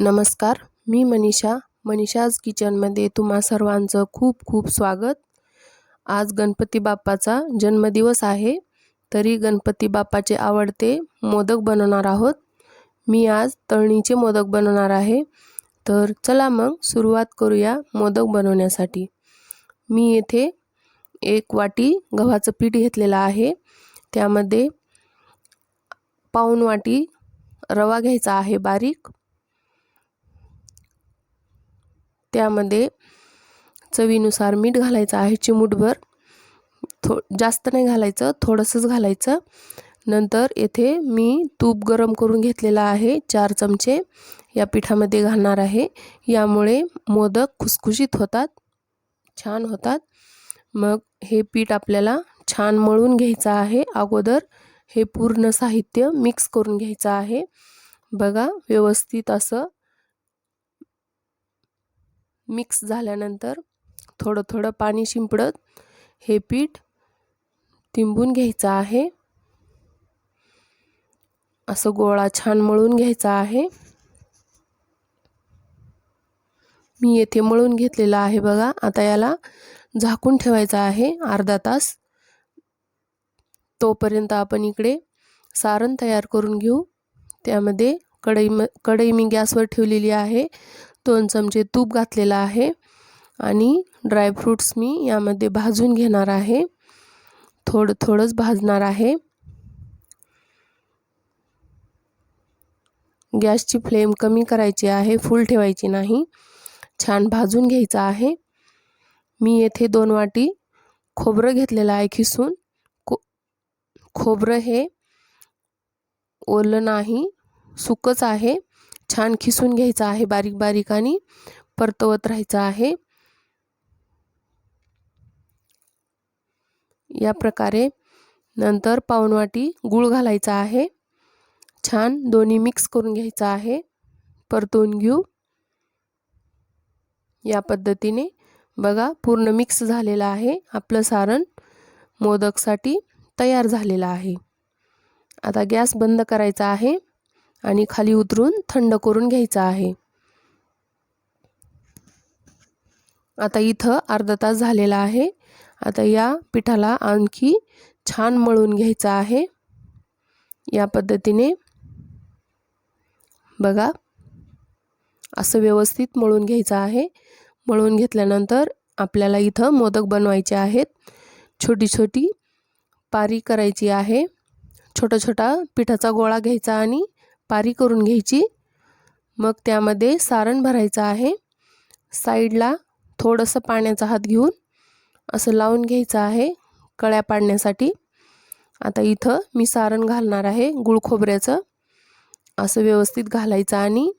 नमस्कार मी मनीषा. मनीषाज किचनमध्ये तुम्हा सर्वांचं खूप खूप स्वागत. आज गणपती बाप्पाचा जन्मदिवस आहे तरी गणपती बाप्पाचे आवडते मोदक बनवणार आहोत. मी आज तळणीचे मोदक बनवणार आहे. तर चला मग सुरुवात करूया मोदक बनवण्यासाठी. मी येथे एक वाटी गव्हाचं पीठ घेतलेलं आहे. त्यामध्ये पाऊण वाटी रवा घ्यायचा आहे बारीक. त्यामध्ये चवीनुसार मीठ घालायचं आहे चिमूटभर. थो जास्त नाही घालायचं थोडंसंच घालायचं. नंतर येथे मी तूप गरम करून घेतलेला आहे चार चमचे या पिठामध्ये घालणार आहे. यामुळे मोदक खुसखुशीत होतात छान होतात. मग हे पीठ आपल्याला छान मळून घ्यायचं आहे. अगोदर हे पूर्ण साहित्य मिक्स करून घ्यायचं आहे. बघा व्यवस्थित असं मिक्स झाल्यानंतर थोडं थोडं पाणी शिंपडत हे पीठ तिंबून घ्यायचं आहे. असं गोळा छान मळून घ्यायचा आहे. मी येथे मळून घेतलेला आहे बघा. आता याला झाकून ठेवायचं आहे अर्धा तास. तोपर्यंत आपण इकडे सारण तयार करून घेऊ. त्यामध्ये कढई म कढई मी गॅसवर ठेवलेली आहे. दोन चमचे तूप घातलेलं आहे आणि ड्रायफ्रूट्स मी यामध्ये भाजून घेणार आहे. थोडं थोडंच भाजणार आहे. गॅसची फ्लेम कमी करायची आहे फुल ठेवायची नाही. छान भाजून घ्यायचं आहे. मी येथे दोन वाटी खोबरं घेतलेलं आहे खिसून. को खोबरं हे ओलं नाही सुकच आहे. छान खिसून घ्यायचं आहे बारीक बारीक आणि परतवत राहायचं आहे. या प्रकारे नंतर पावनवाटी गूळ घालायचा आहे. छान दोन्ही मिक्स करून घ्यायचं आहे. परतवून घेऊ. या पद्धतीने बघा पूर्ण मिक्स झालेला आहे. आपलं सारण मोदकसाठी तयार झालेलं आहे. आता गॅस बंद करायचा आहे. आणि खाली उतरून थंड करून घ्यायचा आहे. आता इथं अर्धा तास झालेला आहे. आता या पिठाला आणखी छान मळून घ्यायचं आहे. या पद्धतीने बघा असं व्यवस्थित मळून घ्यायचं आहे. मळून घेतल्यानंतर आपल्याला इथं मोदक बनवायचे आहेत. छोटी छोटी पारी करायची आहे. छोटा छोटा पिठाचा गोळा घ्यायचा आणि पारी करून घ्यायची. मग त्यामध्ये सारण भरायचं आहे. साईडला थोडंसं पाण्याचा हात घेऊन असं लावून घ्यायचं आहे कळ्या पाडण्यासाठी. आता इथं मी सारण घालणार आहे गुळ खोबऱ्याचं. असं व्यवस्थित घालायचं आणि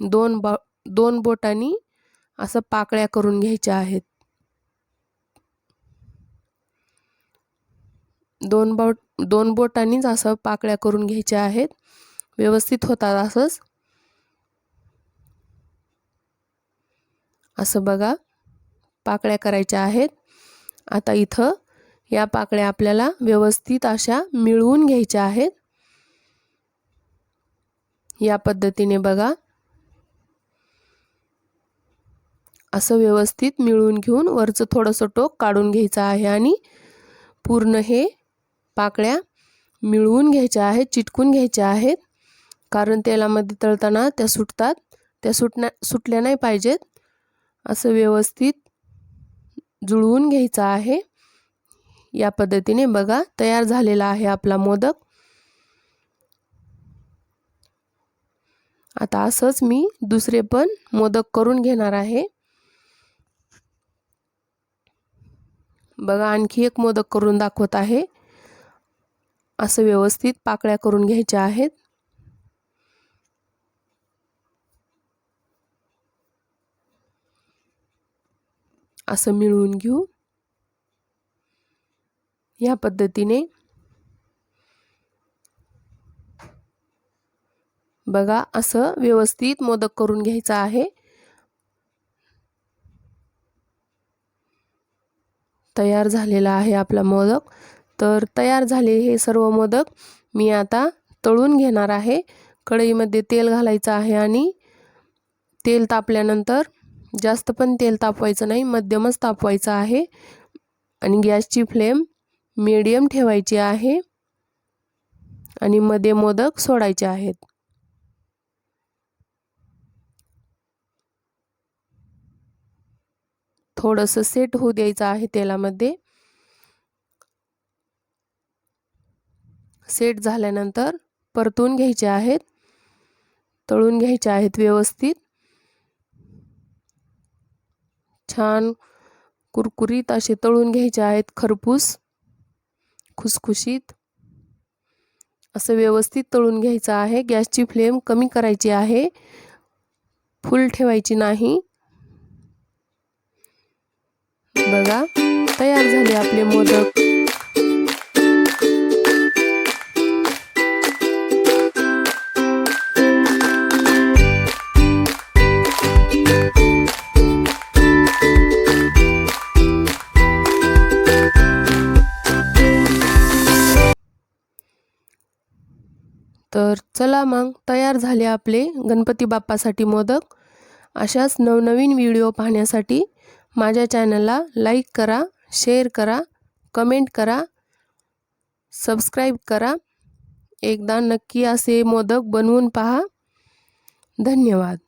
दोन बा दोन बोटांनी असं पाकळ्या करून घ्यायच्या आहेत. दोन बोट दोन बोटांनीच असं पाकळ्या करून घ्यायच्या आहेत. व्यवस्थित होतात असंच. असं बघा. पाकळ्या करायच्या आहेत. आता इथं या पाकळ्या आपल्याला व्यवस्थित अशा मिळवून घ्यायच्या आहेत. या पद्धतीने बघा. असं व्यवस्थित मिळवून घेऊन वरचं थोडंसं टोक काढून घ्यायचं आहे आणि पूर्ण हे पाकळ्या मिळवून घ्यायच्या आहेत चिटकून घ्यायच्या आहेत. कारण तेलामध्ये तळताना त्या सुटतात. त्या सुटण्या सुटल्या नाही पाहिजेत. असं व्यवस्थित जुळवून घ्यायचं आहे. या पद्धतीने बघा तयार झालेला आहे आपला मोदक. आता असंच मी दुसरे पण मोदक करून घेणार आहे. बघा आणखी एक मोदक करून दाखवत आहे. असं व्यवस्थित पाकळ्या करून घ्यायच्या आहेत. असं मिळवून घेऊ. या पद्धतीने बघा असं व्यवस्थित मोदक करून घ्यायचं आहे. तयार झालेला आहे आपला मोदक. तर तयार झाले हे सर्व मोदक मी आता तळून घेणार आहे. कढईमध्ये तेल घालायचं आहे आणि तेल तापल्यानंतर जास्त पण तेल तापवायचं नाही मध्यमच तापवायचं आहे आणि गॅसची फ्लेम मीडियम ठेवायची आहे आणि मध्ये मोदक सोडायचे आहेत. थोडंसं सेट होऊ द्यायचं आहे तेलामध्ये. सेट झाल्यानंतर परतून घ्यायचे आहेत. तळून घ्यायचे आहेत व्यवस्थित. छान कुरकुरीत असे तळून घ्यायचे आहेत खरपूस. खुसखुशीत. असं व्यवस्थित तळून घ्यायचं आहे. गॅसची फ्लेम कमी करायची आहे. फुल ठेवायची नाही. बघा तयार झाले आपले मोदक. तर चला मग तयार झाले आपले गणपती बाप्पासाठी मोदक. अशाच नवनवीन व्हिडिओ पाहण्यासाठी माझ्या चॅनलला लाईक करा शेअर करा कमेंट करा सबस्क्राईब करा. एकदा नक्की असे मोदक बनवून पहा. धन्यवाद.